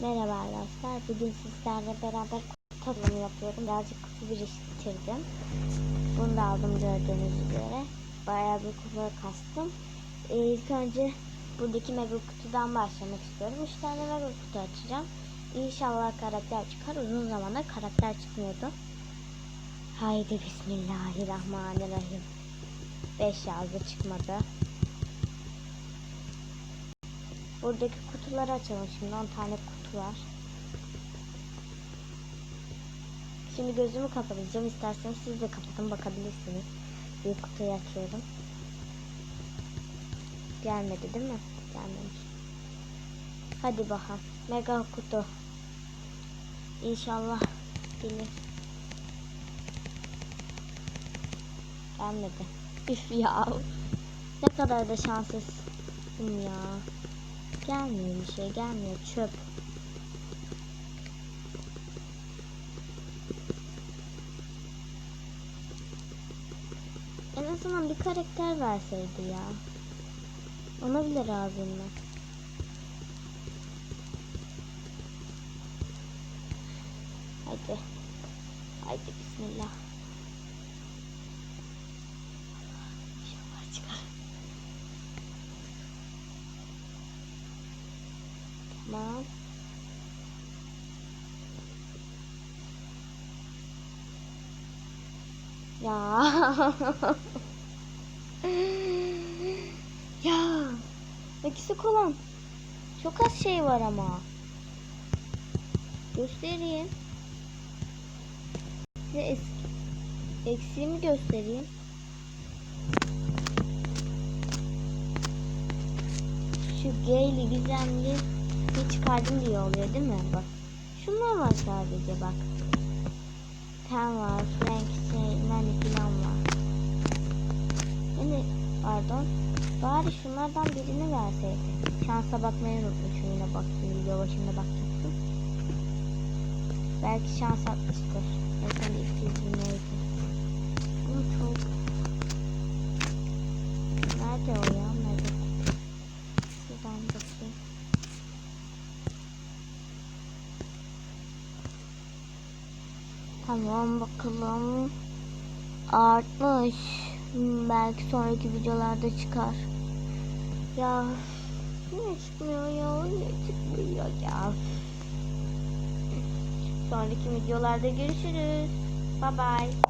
Merhaba arkadaşlar. Bugün sizlerle beraber tadımı yapıyorum. Birazcık kutu biriktirdim. Bunu da aldım gördüğünüz üzere. Bayağı bir kutu kastım. Ee, ilk önce buradaki mega kutudan başlamak istiyorum. 3 tane mega kutu açacağım. İnşallah karakter çıkar. Uzun zamandır karakter çıkmıyordu. Haydi Bismillahirrahmanirrahim. 5 yazdı çıkmadı. Buradaki kutuları açalım şimdi 10 tane kutu var. Şimdi gözümü kapatacağım. İsterseniz siz de kapatın bakabilirsiniz. Bir kutuyu açıyorum. Gelmedi değil mi? Gelmemiş. Hadi bakalım. Mega kutu. İnşallah gelir. Gelmedi. Üf ya. Ne kadar da şanssızım ya. Gelmiyor bir şey gelmiyor çöp. Azından bir karakter verseydi ya. Ona bile razıyım ben. Hadi. Hadi bismillah. Tamam. Ya. ya. Eksik olan. Çok az şey var ama. Göstereyim. Size eski, eksiğimi göstereyim. Şu geyli gizemli bir çıkardım diye oluyor değil mi? Bak. Şunlar var sadece bak. Ten var, Frank şey, Nani falan var. Yani pardon. Bari şunlardan birini verseydi. Şansa bakmayı unutmuşum yine baktım. Video başında bakacaktım. Belki şans atmıştır. Zaten 200 bin neydi. Ama çok. Nerede o ya? Tamam bakalım. Artmış. Hmm, Belki sonraki videolarda çıkar. Ya niye çıkmıyor ya? Niye çıkmıyor ya? Sonraki videolarda görüşürüz. Bye bye.